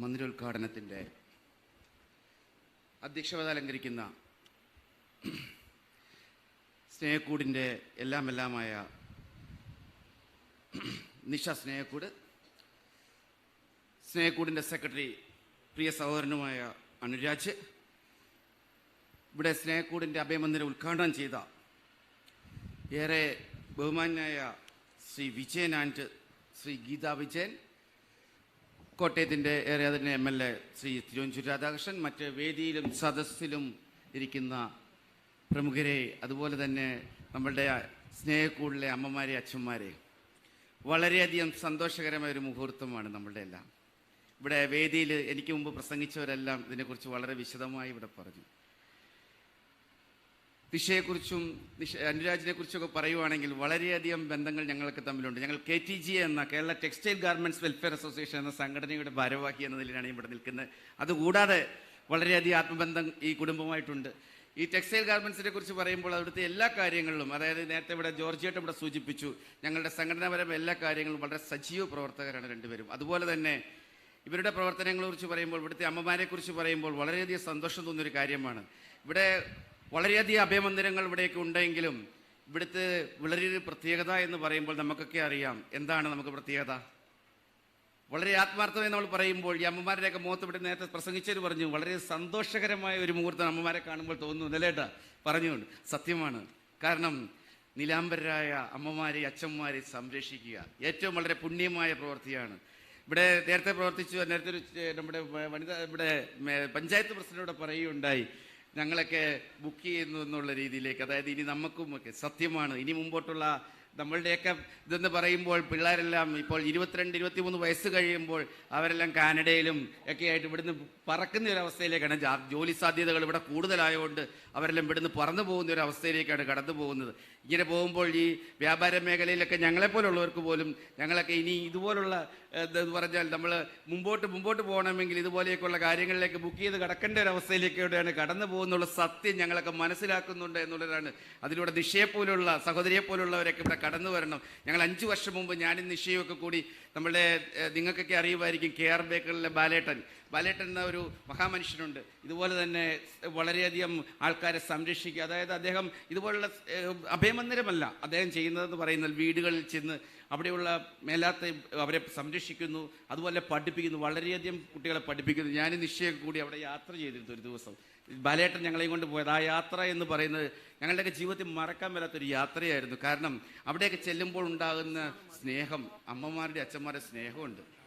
മന്ദിരോദ്ഘാടനത്തിന്റെ അധ്യക്ഷത അലങ്കരിക്കുന്ന സ്നേഹക്കൂടിന്റെ എല്ലാം എല്ലാമായ നിഷ സ്നേഹക്കൂട് സ്നേഹക്കൂടിന്റെ സെക്രട്ടറി പ്രിയ സഹോദരനുമായ അനുരാജ് ഇവിടെ സ്നേഹക്കൂടിന്റെ അഭയമന്ദിരം ഉദ്ഘാടനം ചെയ്ത ഏറെ ബഹുമാന്യായ ശ്രീ വിജയൻ ആൻഡ് ശ്രീ ഗീതാ വിജയൻ കോട്ടയത്തിന്റെ ഏറെ അതിന്റെ M L A Shri Thiruvanchoor Radhakrishnan മറ്റ് വേദിയിലും സദസ്സിലും ഇരിക്കുന്ന പ്രമുഖരെ അതുപോലെ തന്നെ നമ്മളുടെ സ്നേഹക്കൂടിലെ അമ്മമാരെ അച്ഛന്മാരെ വളരെയധികം സന്തോഷകരമായ ഒരു മുഹൂർത്തമാണ് നമ്മളുടെ എല്ലാം. ഇവിടെ വേദിയിൽ എനിക്ക് മുമ്പ് പ്രസംഗിച്ചവരെല്ലാം ഇതിനെക്കുറിച്ച് വളരെ വിശദമായി ഇവിടെ പറഞ്ഞു. ദിശയെക്കുറിച്ചും അനുരാജിനെ കുറിച്ചൊക്കെ പറയുവാണെങ്കിൽ വളരെയധികം ബന്ധങ്ങൾ ഞങ്ങൾക്ക് തമ്മിലുണ്ട്. ഞങ്ങൾ കെ ടി ജി എന്ന Kerala textile garments welfare association എന്ന സംഘടനയുടെ ഭാരവാഹി എന്ന നിലയിലാണ് ഇവിടെ നിൽക്കുന്നത്. അതുകൂടാതെ വളരെയധികം ആത്മബന്ധം ഈ കുടുംബമായിട്ടുണ്ട് ഈ ടെക്സ്റ്റൈൽ ഗാർമെൻസിനെ കുറിച്ച് പറയുമ്പോൾ അവിടുത്തെ എല്ലാ കാര്യങ്ങളിലും അതായത് നേരത്തെ ഇവിടെ ജോർജിയായിട്ട് ഇവിടെ സൂചിപ്പിച്ചു ഞങ്ങളുടെ സംഘടനാപരമായ എല്ലാ കാര്യങ്ങളും വളരെ സജീവ പ്രവർത്തകരാണ് രണ്ടുപേരും. അതുപോലെ തന്നെ ഇവരുടെ പ്രവർത്തനങ്ങളെക്കുറിച്ച് പറയുമ്പോൾ ഇവിടുത്തെ അമ്മമാരെക്കുറിച്ച് പറയുമ്പോൾ വളരെയധികം സന്തോഷം തോന്നിയൊരു കാര്യമാണ്. ഇവിടെ വളരെയധികം അഭയമന്ദിരങ്ങൾ ഇവിടെയൊക്കെ ഉണ്ടെങ്കിലും ഇവിടുത്തെ വളരെയൊരു പ്രത്യേകത എന്ന് പറയുമ്പോൾ നമുക്കൊക്കെ അറിയാം. എന്താണ് നമുക്ക് പ്രത്യേകത? വളരെ ആത്മാർത്ഥമായി നമ്മൾ പറയുമ്പോൾ ഈ അമ്മമാരുടെയൊക്കെ മുഖത്ത് ഇവിടെ നേരത്തെ പ്രസംഗിച്ചവർ പറഞ്ഞു വളരെ സന്തോഷകരമായ ഒരു മുഹൂർത്തം അമ്മമാരെ കാണുമ്പോൾ തോന്നുന്നു നിലേട്ട പറഞ്ഞുകൊണ്ട്. സത്യമാണ്. കാരണം നിലാംബരായ അമ്മമാരെ അച്ഛന്മാരെ സംരക്ഷിക്കുക ഏറ്റവും വളരെ പുണ്യമായ പ്രവൃത്തിയാണ്. ഇവിടെ നേരത്തെ പ്രവർത്തിച്ചു നേരത്തെ ഒരു നമ്മുടെ വനിത ഇവിടെ പഞ്ചായത്ത് പ്രസിഡന്റോട് പറയുകയുണ്ടായി ഞങ്ങളൊക്കെ ബുക്ക് ചെയ്യുന്നു എന്നുള്ള രീതിയിലേക്ക് അതായത് ഇനി നമുക്കും ഒക്കെ സത്യമാണ്. ഇനി മുമ്പോട്ടുള്ള നമ്മളുടെയൊക്കെ ഇതെന്ന് പറയുമ്പോൾ പിള്ളേരെല്ലാം ഇപ്പോൾ ഇരുപത്തിരണ്ട് ഇരുപത്തിമൂന്ന് വയസ്സ് കഴിയുമ്പോൾ അവരെല്ലാം കാനഡയിലും ഒക്കെ ആയിട്ട് ഇവിടുന്ന് പറക്കുന്ന ഒരു അവസ്ഥയിലേക്കാണ് ജോലി സാധ്യതകൾ ഇവിടെ കൂടുതലായതുകൊണ്ട് അവരെല്ലാം ഇവിടുന്ന് പറന്നു പോകുന്ന ഒരു അവസ്ഥയിലേക്കാണ് കടന്നു പോകുന്നത്. ഇങ്ങനെ പോകുമ്പോൾ ഈ വ്യാപാര മേഖലയിലൊക്കെ ഞങ്ങളെപ്പോലുള്ളവർക്ക് പോലും ഞങ്ങളൊക്കെ ഇനി ഇതുപോലുള്ള എന്ന് പറഞ്ഞാൽ നമ്മൾ മുമ്പോട്ട് മുമ്പോട്ട് പോകണമെങ്കിൽ ഇതുപോലെയൊക്കെയുള്ള കാര്യങ്ങളിലേക്ക് ബുക്ക് ചെയ്ത് കടക്കേണ്ട ഒരു അവസ്ഥയിലേക്കൂടെയാണ് കടന്നു പോകുന്നുള്ള സത്യം ഞങ്ങളൊക്കെ മനസ്സിലാക്കുന്നുണ്ട് എന്നുള്ളതാണ്. അതിലൂടെ ദിശയെ പോലുള്ള സഹോദരിയെ പോലുള്ളവരൊക്കെ ഇവിടെ കടന്നു വരണം. ഞങ്ങൾ അഞ്ച് വർഷം മുമ്പ് ഞാനും നിശ്ചയും ഒക്കെ കൂടി നമ്മളുടെ നിങ്ങൾക്കൊക്കെ അറിയുമായിരിക്കും കെ ആർ ബേക്കറിലെ ബാലേട്ടൻ. ബാലേട്ടൻ എന്ന ഒരു മഹാമനുഷ്യനുണ്ട്. ഇതുപോലെ തന്നെ വളരെയധികം ആൾക്കാരെ സംരക്ഷിക്കുക. അതായത് അദ്ദേഹം ഇതുപോലുള്ള അഭയമന്ദിരമല്ല അദ്ദേഹം ചെയ്യുന്നതെന്ന് പറയുന്നത് വീടുകളിൽ ചെന്ന് അവിടെയുള്ള മേലാത്ത അവരെ സംരക്ഷിക്കുന്നു അതുപോലെ പഠിപ്പിക്കുന്നു. വളരെയധികം കുട്ടികളെ പഠിപ്പിക്കുന്നു. ഞാൻ നിശ്ചയം കൂടി അവിടെ യാത്ര ചെയ്തിരുന്നു ഒരു ദിവസം. ബാലേട്ടൻ ഞങ്ങളെയും കൊണ്ട് പോയത്. ആ യാത്ര എന്ന് പറയുന്നത് ഞങ്ങളുടെയൊക്കെ ജീവിതത്തിൽ മറക്കാൻ വരാത്തൊരു യാത്രയായിരുന്നു. കാരണം അവിടെയൊക്കെ ചെല്ലുമ്പോൾ ഉണ്ടാകുന്ന സ്നേഹം അമ്മമാരുടെ അച്ഛന്മാരുടെ സ്നേഹമുണ്ട്.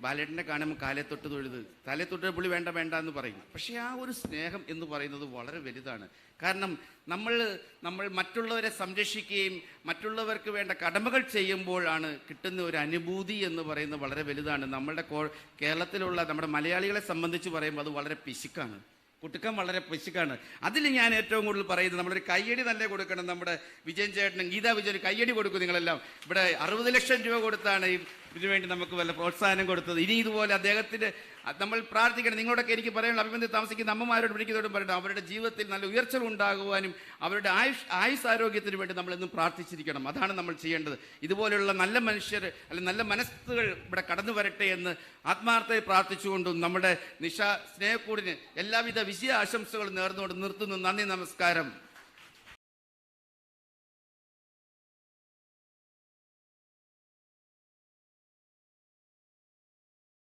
ബാലേട്ടനെ കാണുമ്പോൾ കാലെ തൊട്ട് തൊഴുത് തലേ തൊട്ട് പുള്ളി വേണ്ട വേണ്ട എന്ന് പറയും. പക്ഷേ ആ ഒരു സ്നേഹം എന്ന് പറയുന്നത് വളരെ വലുതാണ്. കാരണം നമ്മൾ നമ്മൾ മറ്റുള്ളവരെ സംരക്ഷിക്കുകയും മറ്റുള്ളവർക്ക് വേണ്ട കടമകൾ ചെയ്യുമ്പോഴാണ് കിട്ടുന്ന ഒരു അനുഭൂതി എന്ന് പറയുന്നത് വളരെ വലുതാണ്. നമ്മളുടെ കോ- കേരളത്തിലുള്ള നമ്മുടെ മലയാളികളെ സംബന്ധിച്ച് പറയുമ്പോൾ അത് വളരെ പിശുക്കാണ്. കുട്ടുക്കം വളരെ പിശുക്കാണ്. അതിൽ ഞാൻ ഏറ്റവും കൂടുതൽ പറയുന്നത് നമ്മളൊരു കയ്യടി തന്നെ കൊടുക്കണം നമ്മുടെ വിജയൻ ചേട്ടനും ഗീതാ വിജയൻ കയ്യടി കൊടുക്കും നിങ്ങളെല്ലാം. ഇവിടെ അറുപത് ലക്ഷം രൂപ കൊടുത്താണ് ഈ ഇതിനു വേണ്ടി നമുക്ക് വല്ല പ്രോത്സാഹനം കൊടുത്തത്. ഇനി ഇതുപോലെ അദ്ദേഹത്തിന് നമ്മൾ പ്രാർത്ഥിക്കണം. നിങ്ങളോടൊക്കെ എനിക്ക് പറയാനുള്ള അഭിബന്ധത്തിൽ താമസിക്കുന്ന അമ്മമാരോട് വിളിക്കുന്നതോടും പറയട്ടെ. അവരുടെ ജീവിതത്തിൽ നല്ല ഉയർച്ച ഉണ്ടാകുവാനും അവരുടെ ആയുഷ് ആയുസ് ആരോഗ്യത്തിന് വേണ്ടി നമ്മൾ എന്നും പ്രാർത്ഥിച്ചിരിക്കണം. അതാണ് നമ്മൾ ചെയ്യേണ്ടത്. ഇതുപോലെയുള്ള നല്ല മനുഷ്യർ അല്ലെങ്കിൽ നല്ല മനസ്സുകൾ ഇവിടെ കടന്നു വരട്ടെ എന്ന് ആത്മാർത്ഥമായി പ്രാർത്ഥിച്ചുകൊണ്ടും നമ്മുടെ നിഷ സ്നേഹക്കൂടിന് എല്ലാവിധ വിജയ ആശംസകളും നേർന്നുകൊണ്ട് നിർത്തുന്നു. നന്ദി നമസ്കാരം.